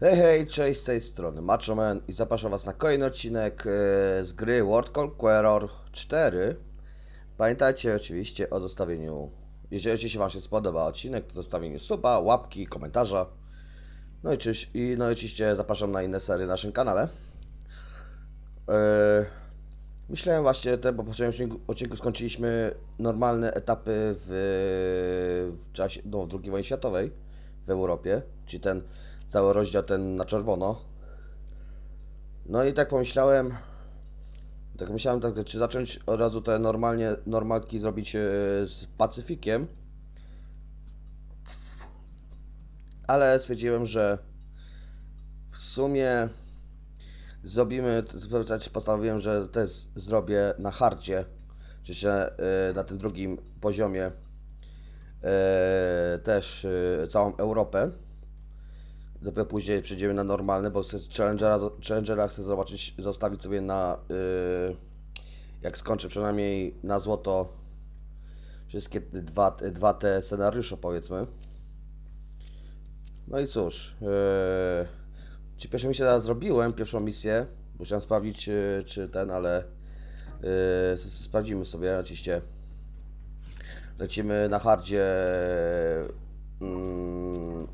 Hej, hej, cześć z tej strony Machoman i zapraszam Was na kolejny odcinek e, z gry World Conqueror 4. Pamiętajcie oczywiście o zostawieniu, jeżeli oczywiście Wam się spodoba odcinek, to zostawieniu suba, łapki, komentarza. No i, i no oczywiście zapraszam na inne serie na naszym kanale. E, myślałem właśnie, te, w poprzednim odcinku, odcinku skończyliśmy normalne etapy w, w czasie, no, w II wojnie światowej w Europie, czyli ten cały rozdział ten na czerwono. No i tak pomyślałem, tak myślałem, tak, czy zacząć od razu te normalnie, normalki zrobić e, z Pacyfikiem. Ale stwierdziłem, że w sumie zrobimy, znaczy postanowiłem, że też zrobię na hardzie, czyli e, na tym drugim poziomie też e, całą Europę. Dopiero później przejdziemy na normalne, bo Challengera, Challengera chcę zobaczyć, zostawić sobie na, y, jak skończę przynajmniej na złoto wszystkie dwa, dwa te scenariusze powiedzmy. No i cóż, czy pierwszą misję teraz zrobiłem, pierwszą misję, musiałem sprawdzić czy ten, ale sprawdzimy sobie oczywiście. Lecimy na hardzie mm,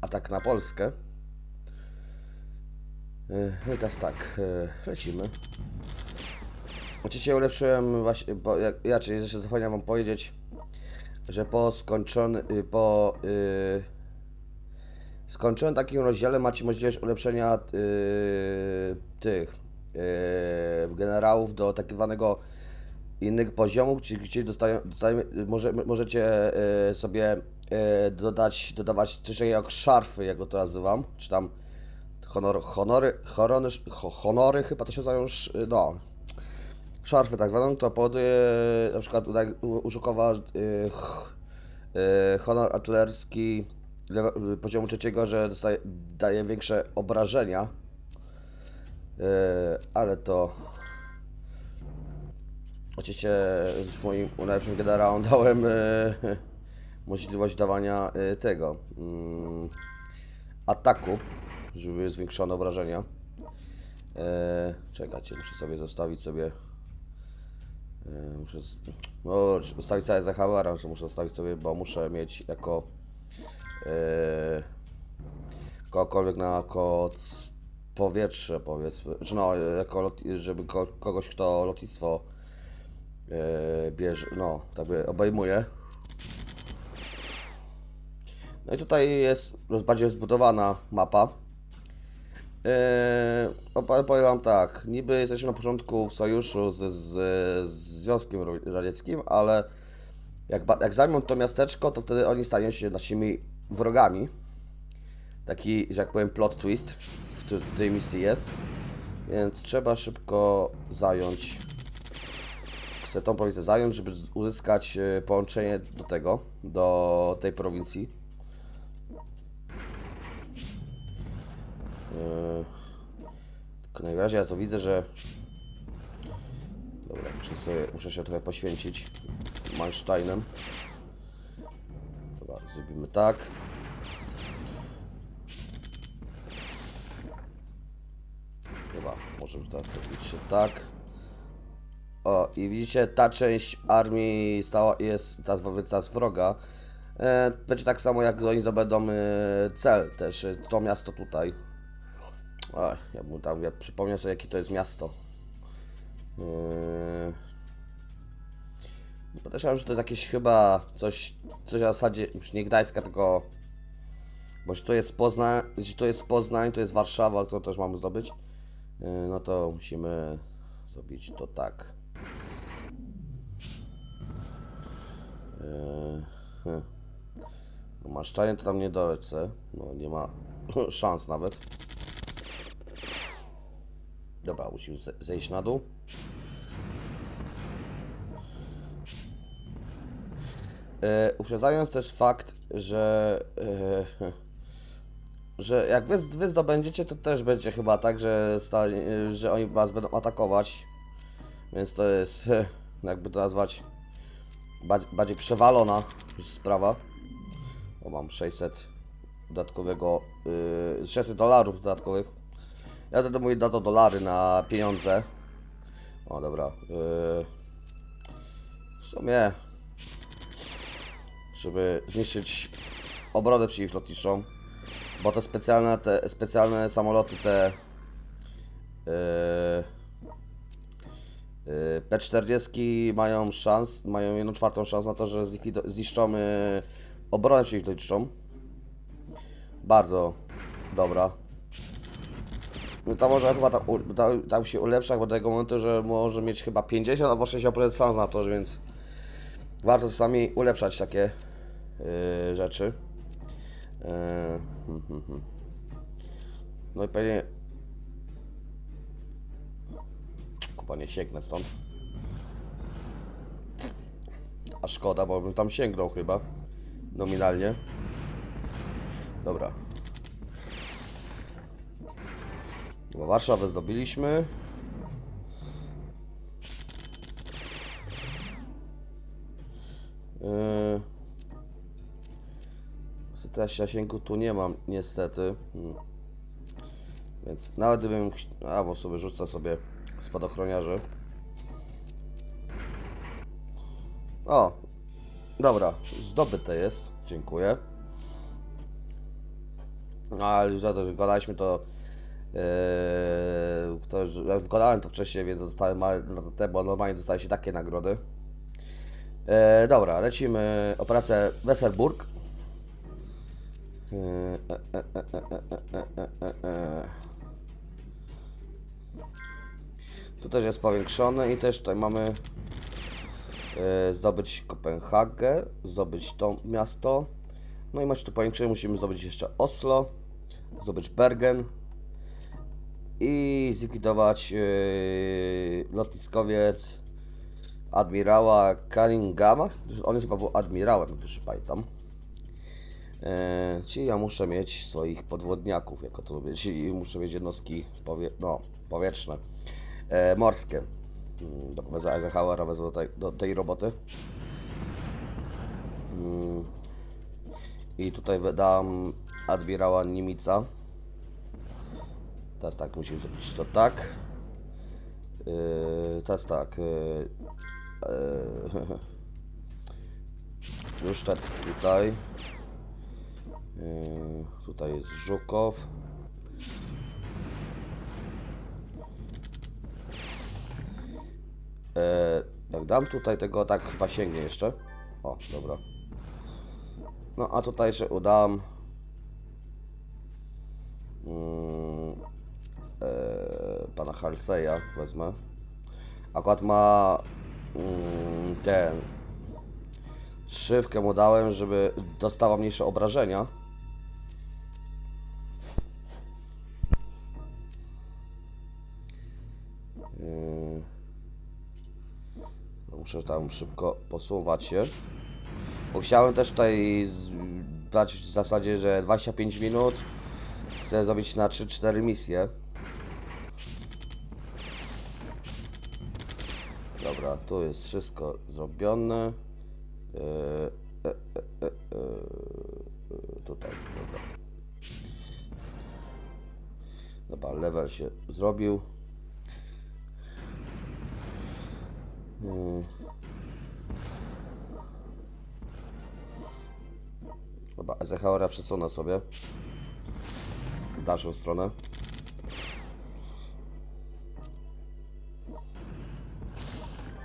atak na Polskę. Yy, No i teraz tak, yy, lecimy. Oczywiście ulepszyłem właśnie, bo ja, ja czyli jeszcze zapomniałem wam powiedzieć, że po skończony, y, po yy, skończonym takim rozdziale macie możliwość ulepszenia yy, tych yy, generałów do tak zwanego innego poziomu, czyli gdzie dostają, dostajemy, może, możecie e, sobie e, dodać, dodawać coś takiego jak szarfy, jak go to nazywam, czy tam honor, honory, horony, ho- honory chyba to się nazywają, no, szarfy tak zwane, to powoduje na przykład uszukowa ch- e, honor artylerski lewe- poziomu trzeciego, że dostaje, daje większe obrażenia, e, ale to Oczywiście z moim najlepszym generałem dałem e, możliwość dawania e, tego mm, ataku, żeby były zwiększone obrażenia. E, czekajcie, muszę sobie zostawić sobie. E, muszę z, no, zostawić całe zachowara, że muszę zostawić sobie, bo muszę mieć jako e, kogokolwiek na jako powietrze powiedzmy, czy no, jako lot, żeby ko, kogoś kto lotnictwo e, bierze, no, tak obejmuje. No i tutaj jest bardziej zbudowana mapa. Opa- powiem wam tak, niby jesteśmy na początku w sojuszu z, z, z Związkiem Radzieckim, ale jak, jak zajmą to miasteczko, to wtedy oni staną się naszymi wrogami. Taki, że jak powiem, plot twist w, w tej misji jest. Więc trzeba szybko zająć chcę tą prowincję zająć, żeby uzyskać e, połączenie do tego, do tej prowincji. E, Tylko najwyraźniej ja to widzę, że... Dobra, muszę, sobie, muszę się trochę poświęcić Mansteinem. Dobra, zrobimy tak. Dobra, możemy teraz zrobić się tak. O, i widzicie, ta część armii stała, jest teraz wobec nas wroga. E, będzie tak samo jak oni zdobędą e, cel też, e, to miasto tutaj. Oj, ja bym tam, ja przypomniał sobie jakie to jest miasto. E, podejrzewam, że to jest jakieś chyba coś, coś w zasadzie, już nie Gdańska, tylko... Bo jeśli to jest Poznań, jeśli to jest Poznań, to jest Warszawa, to też mamy zdobyć. E, no to musimy zrobić to tak. Eee. No to tam nie dolecę. No nie ma szans nawet. Dobra, musimy ze- zejść na dół. E, uprzedzając też fakt, że e, że jak wy, wy zdobędziecie, to też będzie chyba tak, że, sta, że oni was będą atakować. Więc to jest, jakby to nazwać, ba- bardziej przewalona sprawa. O, mam 600 dodatkowego, yy, 600 dolarów dodatkowych. Ja wtedy mówię na to dolary, na pieniądze. O, dobra. Yy, w sumie, żeby zniszczyć obronę przeciwlotniczą, bo te specjalne, te specjalne samoloty, te yy, P-40 mają szans, mają jedną czwartą szans na to, że zniszczymy obronę przeciwlotniczą. Bardzo dobra. No to może chyba tam, tam, tam się ulepsza, bo do tego momentu, że może mieć chyba 50 albo 60% szans na to, więc warto czasami ulepszać takie yy, rzeczy. Yy. No i pewnie... Kupa nie sięgnę stąd. A szkoda, bo bym tam sięgnął chyba. Nominalnie. Dobra. Bo Warszawę zdobyliśmy. Yy... Teraz zasięgu tu nie mam, niestety. Hmm. Więc nawet gdybym... A, bo sobie rzucę sobie spadochroniarzy. O! Dobra, zdobyte jest. Dziękuję. No, ale już za to, że wykonaliśmy to... Yy, to jak wykonałem to wcześniej, więc dostałem małe nagrodę, bo normalnie dostaje się takie nagrody. E, dobra, lecimy operację Weserburg. E, e, e, e, e, e, e, e, Tu też jest powiększone i też tutaj mamy e, zdobyć Kopenhagę, zdobyć to miasto. No i macie tu powiększenie, musimy zdobyć jeszcze Oslo, zdobyć Bergen i zlikwidować e, lotniskowiec admirała Karingama. On chyba był admirałem, już pamiętam. E, czyli ja muszę mieć swoich podwodniaków, jako to lubię, czyli muszę mieć jednostki powie, no, powietrzne, morskie. Mm, wezmę Eisenhowera, wezmę do tej, do tej roboty. Mm. I tutaj dam admirała Nimica. Teraz tak, musimy zrobić to tak. Yy, teraz tak. Yy, yy, tutaj. Yy, tutaj jest Żukow. Yy, jak dam tutaj tego, tak chyba sięgnie jeszcze. O, dobra. No a tutaj jeszcze udam. Mm, e, pana Halseya wezmę. Akurat ma mm, ten. Szywkę mu dałem, żeby dostała mniejsze obrażenia. Muszę tam szybko posuwać się. Bo chciałem też tutaj dać w zasadzie, że 25 minut chcę zrobić na 3-4 misje. Dobra, tu jest wszystko zrobione. Yy, e, e, e, e, tutaj, dobra. Dobra, level się zrobił. Yy. Dobra, Ezechaora przesunę sobie w dalszą stronę.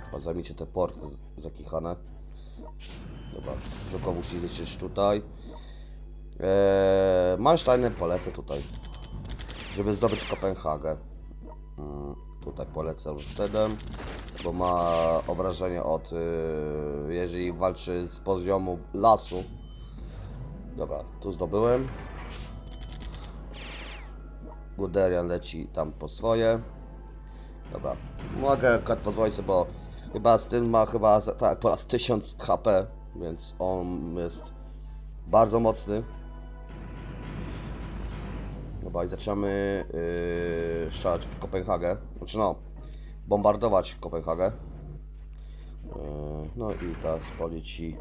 Chyba zajmijcie te porty zakichane. Dobra, tylko musi zjeść tutaj. Eee, Mansteinem polecę tutaj, żeby zdobyć Kopenhagę. Mm, tutaj polecę Rustedem, bo ma obrażenie od, y, jeżeli walczy z poziomu lasu. Dobra, tu zdobyłem. Guderian leci tam po swoje. Dobra, mogę akurat pozwolić sobie, bo chyba z tym ma chyba tak ponad 1000 HP, więc on jest bardzo mocny. Dobra, i zaczynamy yy, strzelać w Kopenhagę. Znaczy no, bombardować Kopenhagę. Yy, no i teraz poleci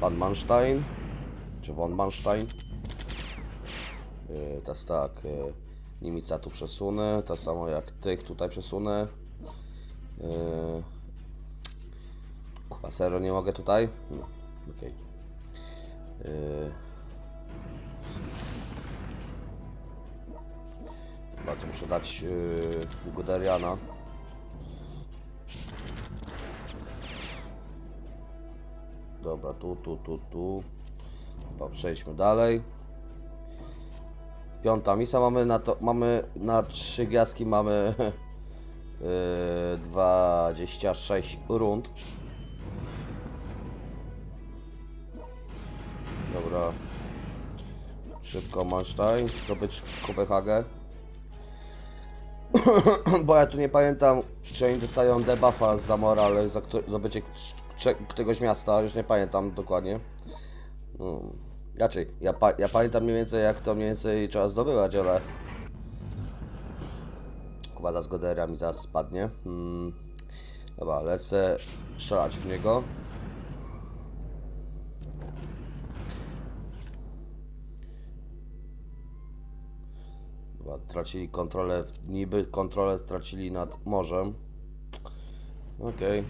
pan Manstein, czy von Manstein. Yy, teraz tak, yy, Nimica tu przesunę, tak samo jak tych tutaj przesunę. Yy, nie mogę tutaj? No, okej. Yy. Chyba to muszę dać yy. Dobra, tu, tu, tu, tu. Chyba przejdźmy dalej. Piąta misa mamy na to, mamy na trzy gwiazdki mamy yy, 26 rund. Dobra. Szybko Manstein, zdobyć Kopenhagę. Bo ja tu nie pamiętam, czy oni dostają debuffa za moral, za zdobycie cze- któregoś miasta, już nie pamiętam dokładnie. No, raczej, ja, pa- ja pamiętam mniej więcej jak to mniej więcej trzeba zdobywać, ale... Kubada z Godera mi zaraz spadnie. Hmm. Dobra, lecę strzelać w niego. Tracili kontrolę, niby kontrolę stracili nad morzem. Okej.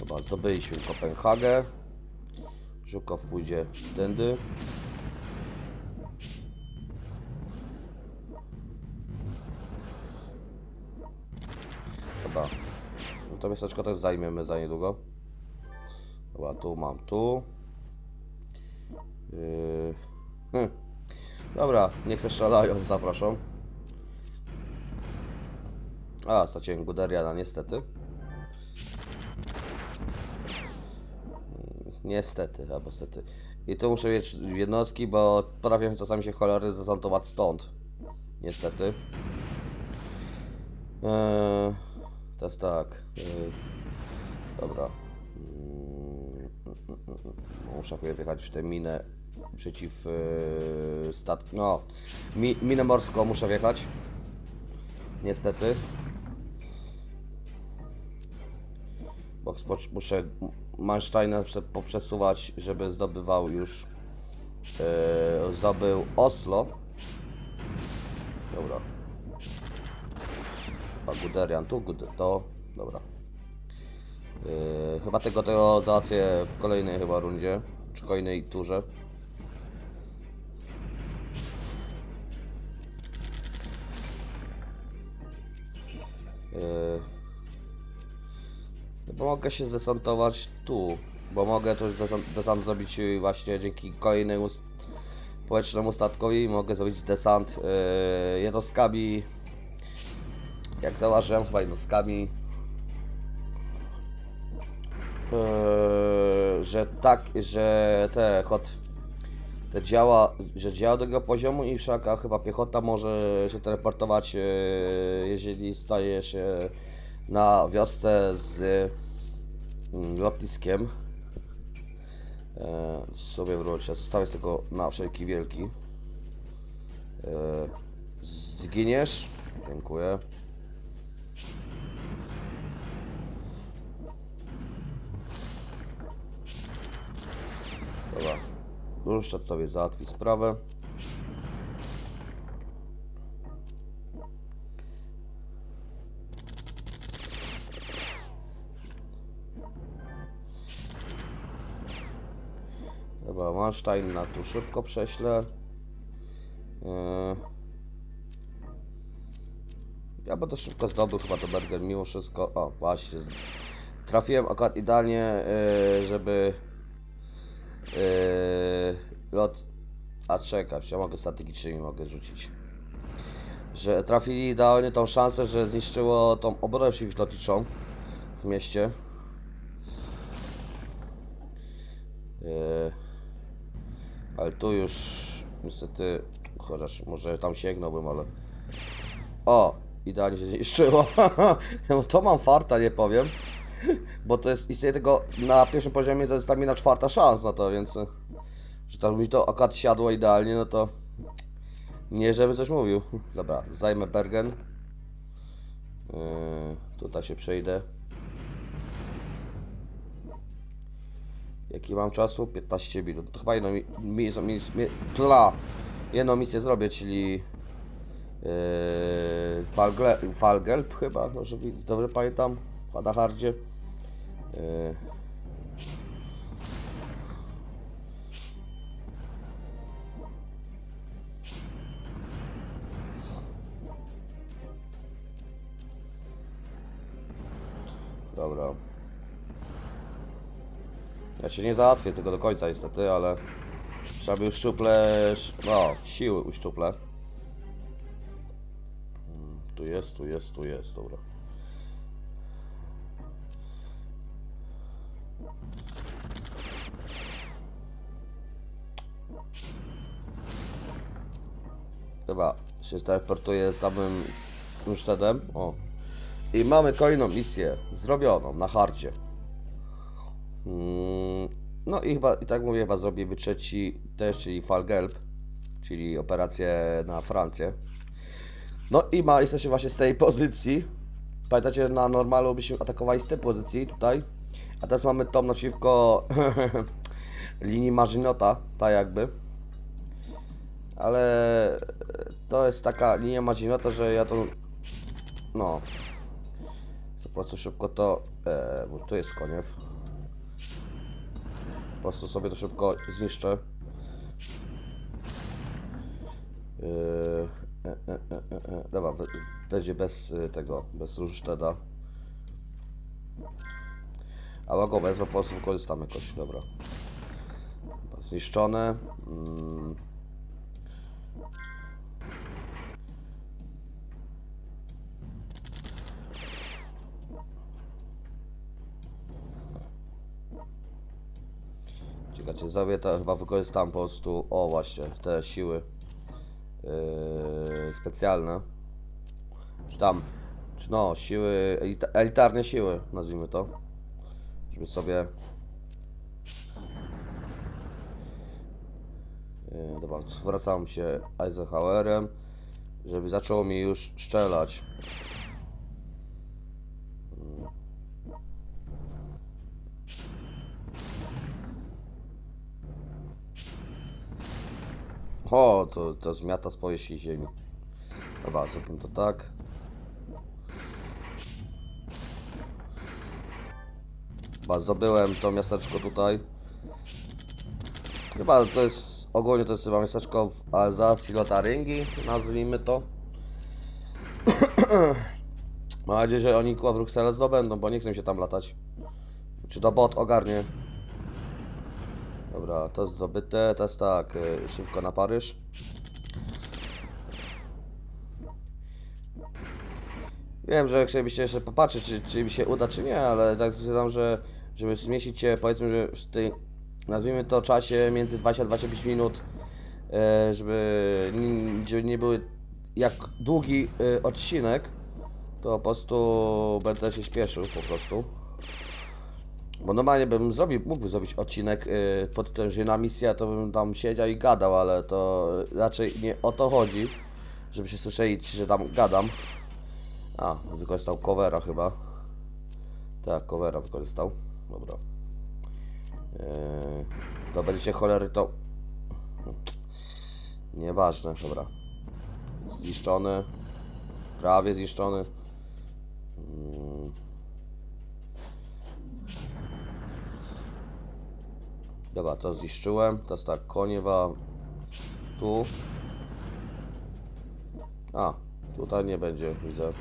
Dobra, zdobyliśmy Kopenhagę. Żukow pójdzie tędy. Dobra. No to miasteczko też zajmiemy za niedługo. Dobra, tu mam tu. Yy... Hm. Dobra, nie chcę strzelają, zapraszam. A, straciłem Guderiana niestety. Niestety, albo stety. I tu muszę mieć jednostki, bo potrafię czasami się cholery zezontować stąd. Niestety. Eee, teraz tak. Eee, dobra. Mm. Muszę wjechać w tę minę przeciw yy, stat... No, mi, minę morską muszę wjechać. Niestety. Bo muszę Mansteina prze- poprzesuwać, żeby zdobywał już yy, zdobył Oslo. Dobra. Chyba Guderian tu, Gud to. Dobra. Yy, chyba tego tego załatwię w kolejnej chyba rundzie, czy kolejnej turze. Yy, bo mogę się zdesantować tu, bo mogę też desant, zrobić yy, właśnie dzięki kolejnemu społecznemu statkowi, mogę zrobić desant yy, jednostkami, jak zauważyłem, chyba jednostkami Eee, że tak, że te hot, te działa, że działa do tego poziomu i wszaka chyba piechota może się teleportować, eee, jeżeli staje się na wiosce z mm, lotniskiem. Eee, sobie wrócę, zostawię tylko na wszelki wielki. Zginiesz? Dziękuję. Dobra. Ruszczat sobie załatwi sprawę. Dobra, Manstein na tu szybko prześlę. Yy. Ja będę szybko zdobył chyba do Bergen mimo wszystko. O, właśnie. Trafiłem akurat idealnie, yy, żeby lot. A czekać, ja mogę strategicznymi mogę rzucić. Że trafili idealnie tą szansę, że zniszczyło tą obronę przeciwlotniczą w mieście. Yy, ale tu już niestety, chociaż może tam sięgnąłbym, ale... O! Idealnie się zniszczyło. to mam farta, nie powiem. Bo to jest istnieje tego na pierwszym poziomie to jest stamina czwarta szans na to, więc e, że tam mi to akurat siadło idealnie, no to nie żeby coś mówił. Dobra, zajmę Bergen. Yy, tutaj się przejdę. Jaki mam czasu? 15 minut. To chyba jedną mi, mi, mi, mi, pla, jedną misję zrobię, czyli yy, Falgle, Falgelb chyba, wi- dobrze pamiętam, na hardzie. Yy. Dobra. Ja cię nie załatwię tego do końca niestety, ale trzeba by uszczuple, no, siły uszczuple. Mm, Tu jest, tu jest, tu jest, dobra. Się teleportuje samym Unstedem. O. I mamy kolejną misję zrobioną na hardzie. Mm, No i chyba, i tak mówię, chyba zrobimy trzeci też, czyli Falgelb, czyli operację na Francję. No i ma, jesteśmy właśnie z tej pozycji. Pamiętacie, na normalu byśmy atakowali z tej pozycji tutaj. A teraz mamy tą naprzeciwko linii Marzynota, tak jakby. Ale to jest taka linia Marzynota, że ja to... No. Po prostu szybko to... E, bo tu jest koniew. Po prostu sobie to szybko zniszczę. Yy, e, e, e, e, e. Dobra, będzie bez y, tego, bez Runstedta. A go wezmę, po prostu wykorzystam jakoś. Dobra, Zniszczone. Mm. Czekajcie, zrobię to, chyba wykorzystam po prostu, o właśnie, te siły yy, specjalne. Czy tam, czy no, siły, elita, elitarne siły, nazwijmy to. Żeby sobie... Yy, dobra, zwracam się Eisenhowerem, żeby zaczęło mi już strzelać. O, to, to zmiata z powierzchni ziemi. Dobra, zrobimy to tak. Chyba zdobyłem to miasteczko tutaj. Chyba to jest, ogólnie to jest chyba miasteczko w Alzacji Lotaryngii, nazwijmy to. Mam nadzieję, że oni kuła Brukselę zdobędą, bo nie chcę się tam latać. Czy to bot ogarnie? Dobra, to zdobyte. Teraz tak, y, szybko na Paryż. Wiem, że chcielibyście jeszcze popatrzeć, czy, czy mi się uda, czy nie, ale tak stwierdzam, że żeby zmieścić się, powiedzmy, że w tej, nazwijmy to czasie między 20 a 25 minut, e, żeby żeby nie były jak długi e, odcinek, to po prostu będę się śpieszył po prostu. Bo normalnie bym zrobił, mógłbym zrobić odcinek yy, pod tytułem Żyna misja, to bym tam siedział i gadał, ale to raczej nie o to chodzi, żeby się słyszeli, że tam gadam. A, wykorzystał covera chyba. Tak, covera wykorzystał. Dobra. Yy, to będziecie cholery to... Nieważne, dobra. Zniszczony. Prawie zniszczony. Dobra, to zniszczyłem. Teraz tak, koniewa tu. A, tutaj nie będzie, widzę.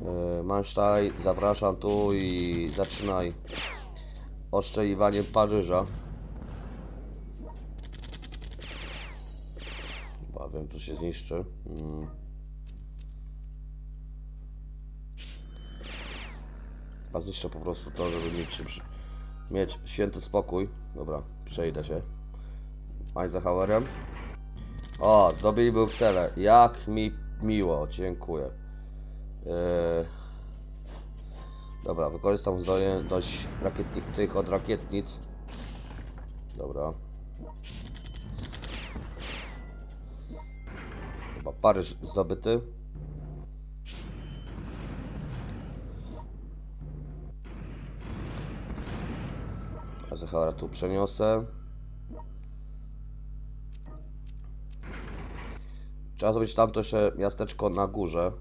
Yy, Mansztaj, zapraszam tu i zaczynaj ostrzeliwanie Paryża. Chyba wiem, co się zniszczy. Mm. A zniszczę po prostu to, żeby mieć szybszy, mieć święty spokój. Dobra, przejdę się. Eisenhowerem. O, zdobyli Brukselę. Jak mi miło, dziękuję. Yy... Dobra, wykorzystam zdolność tych od rakietnic. Dobra. Chyba Paryż zdobyty. Eisenhowera tu przeniosę. Trzeba zrobić tamto jeszcze miasteczko na górze.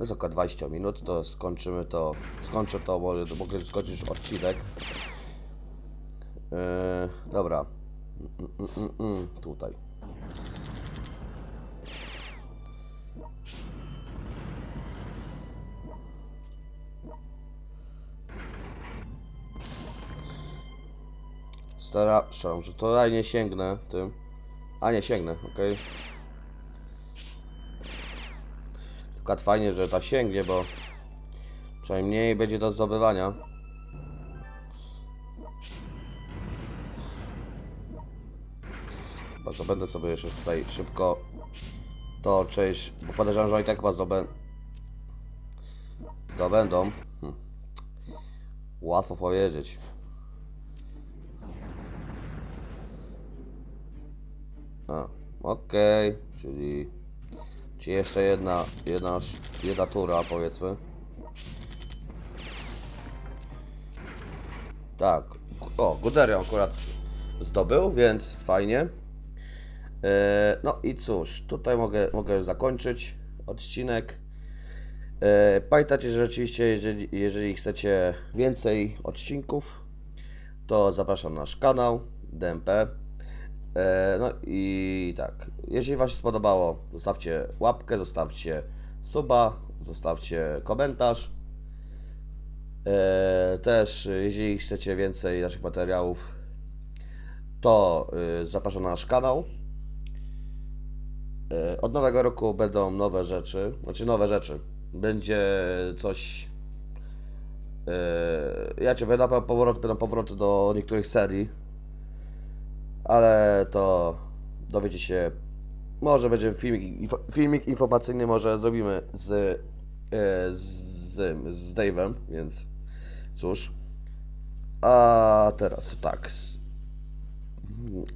Jest około 20 minut, to skończymy to. Skończę to, bo mogę skończyć odcinek. Yy, dobra. Mm, mm, mm, mm, tutaj. Stara, strzelam, że to raj nie sięgnę tym. A nie sięgnę, okej. Tylko fajnie, że ta sięgnie, bo przynajmniej mniej będzie do zdobywania. Chyba zdobędę sobie jeszcze tutaj szybko to część, bo podejrzewam, że oni tak chyba zdobę... zdobędą. Hm. Łatwo powiedzieć. A, okej, czyli, czyli jeszcze jedna, jedna, jedna tura powiedzmy. Tak, o, Guderian akurat zdobył, więc fajnie. E, no i cóż, tutaj mogę, mogę zakończyć odcinek. E, pamiętajcie, że rzeczywiście, jeżeli, jeżeli chcecie więcej odcinków, to zapraszam na nasz kanał DMP. E, no i tak, jeżeli Wam się spodobało, zostawcie łapkę, zostawcie suba, zostawcie komentarz. E, też, jeżeli chcecie więcej naszych materiałów, to e, zapraszam na nasz kanał. E, Od nowego roku będą nowe rzeczy, znaczy nowe rzeczy. Będzie coś. Ja cię będę powrót, powroty do niektórych serii ale to dowiecie się. Może będzie filmik, filmik informacyjny, może zrobimy z, e, z, z, z Dave'em, więc cóż. A teraz tak.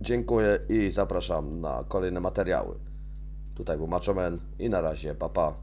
Dziękuję i zapraszam na kolejne materiały. Tutaj był Machomen i na razie, papa. Pa.